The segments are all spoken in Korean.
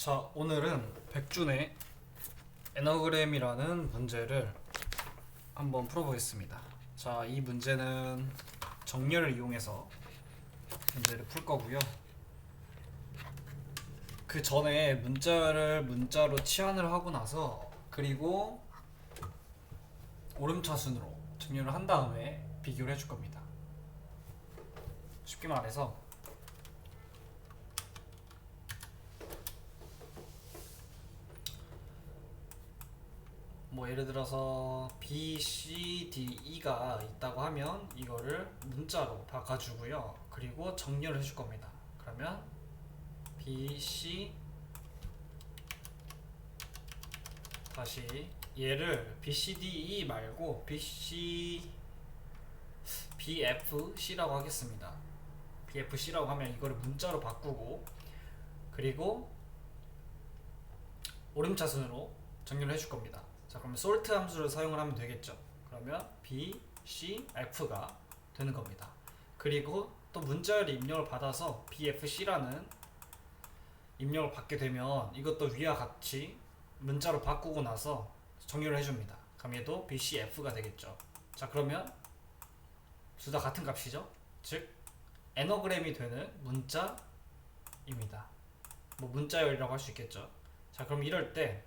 자, 오늘은 백준의 에너그램이라는 문제를 한번 풀어보겠습니다. 자, 이 문제는 정렬을 이용해서 문제를 풀 거고요. 그 전에 문자를 문자로 치환을 하고 나서 그리고 오름차순으로 정렬을 한 다음에 비교를 해줄 겁니다. 쉽게 말해서 뭐 예를 들어서 B, C, D, E가 있다고 하면 이거를 문자로 바꿔주고요. 그리고 정렬을 해줄 겁니다. 그러면 B, C 다시 얘를 B, C, D, E 말고 B, C, B, F, C라고 하겠습니다. B, F, C라고 하면 이거를 문자로 바꾸고 그리고 오름차순으로 정렬을 해줄 겁니다. 자 그러면 sort 함수를 사용을 하면 되겠죠. 그러면 b, c, f가 되는 겁니다. 그리고 또 문자열의 입력을 받아서 bfc라는 입력을 받게 되면 이것도 위와 같이 문자로 바꾸고 나서 정렬을 해줍니다. 그럼 얘도 bcf가 되겠죠. 자 그러면 둘 다 같은 값이죠. 즉 에너그램이 되는 문자입니다. 뭐 문자열이라고 할 수 있겠죠. 자 그럼 이럴 때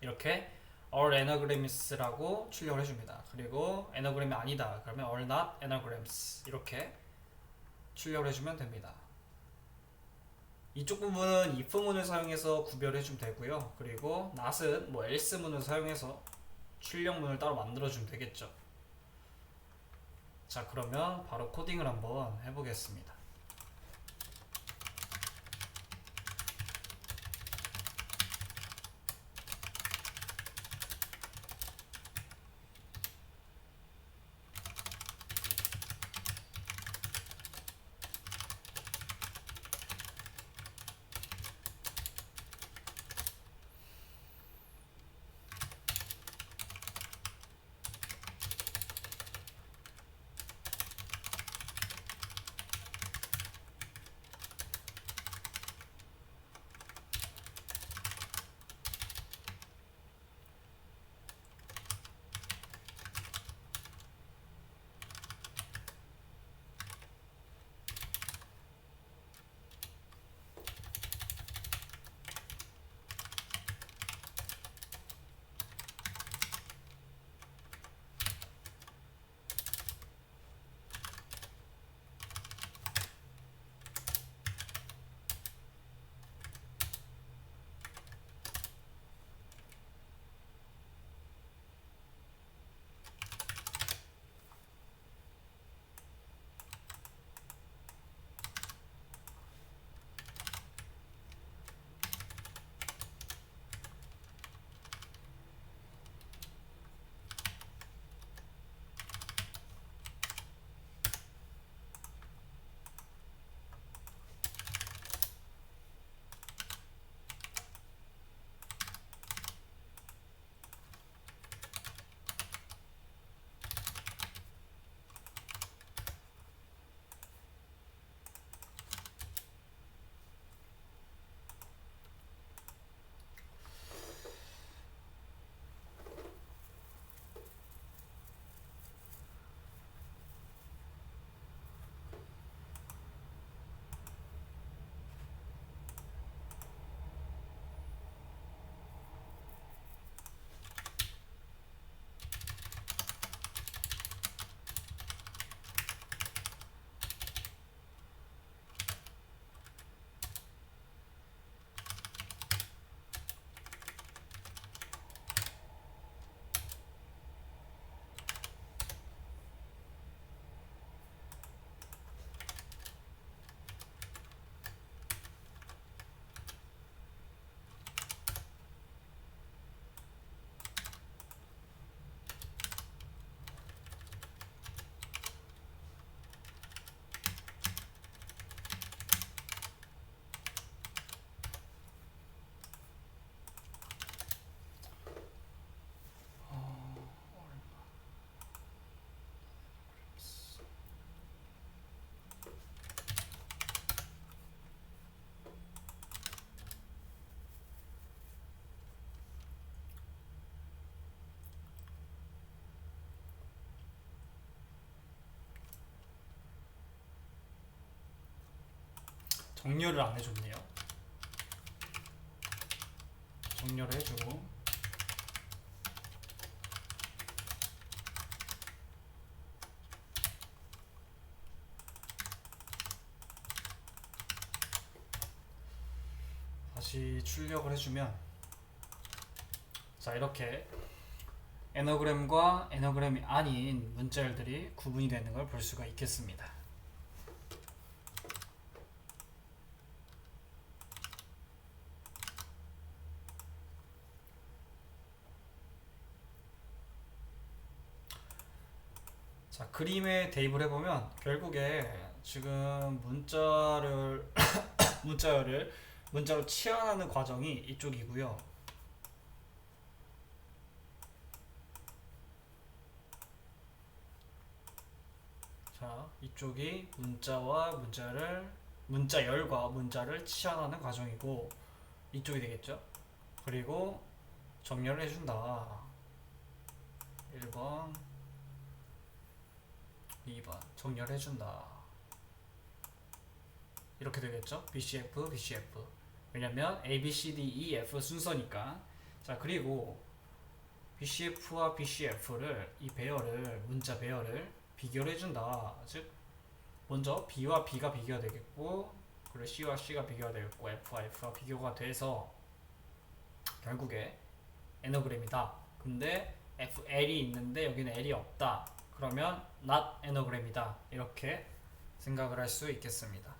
이렇게 all anagrams라고 출력을 해줍니다. 그리고 anagram이 아니다. 그러면 all not anagrams 이렇게 출력을 해주면 됩니다. 이쪽 부분은 if문을 사용해서 구별해주면 되고요. 그리고 not은 뭐 else문을 사용해서 출력문을 따로 만들어주면 되겠죠. 자 그러면 바로 코딩을 한번 해보겠습니다. 정렬을 안 해줬네요. 정렬을 해주고 다시 출력을 해주면 자 이렇게 에너그램과 에너그램이 아닌 문자열들이 구분이 되는 걸 볼 수가 있겠습니다. 자 그림에 대입을 해보면 결국에 지금 문자를 문자열을 문자로 치환하는 과정이 이쪽이고요. 자 이쪽이 문자와 문자를 문자열과 문자를 치환하는 과정이고 이쪽이 되겠죠. 그리고 정렬을 해준다. 1번 2번 정렬해준다. 이렇게 되겠죠? BCF BCF 왜냐면 A, B, C, D, E, F 순서니까. 자 그리고 BCF와 BCF를 이 배열을 문자 배열을 비교를 해준다. 즉 먼저 B와 B가 비교가 되겠고 그리고 C와 C가 비교가 되겠고 F와 F가 비교가 돼서 결국에 에너그램이다. 근데 FL이 있는데 여기는 L이 없다 그러면 not 에너그램이다. 이렇게 생각을 할 수 있겠습니다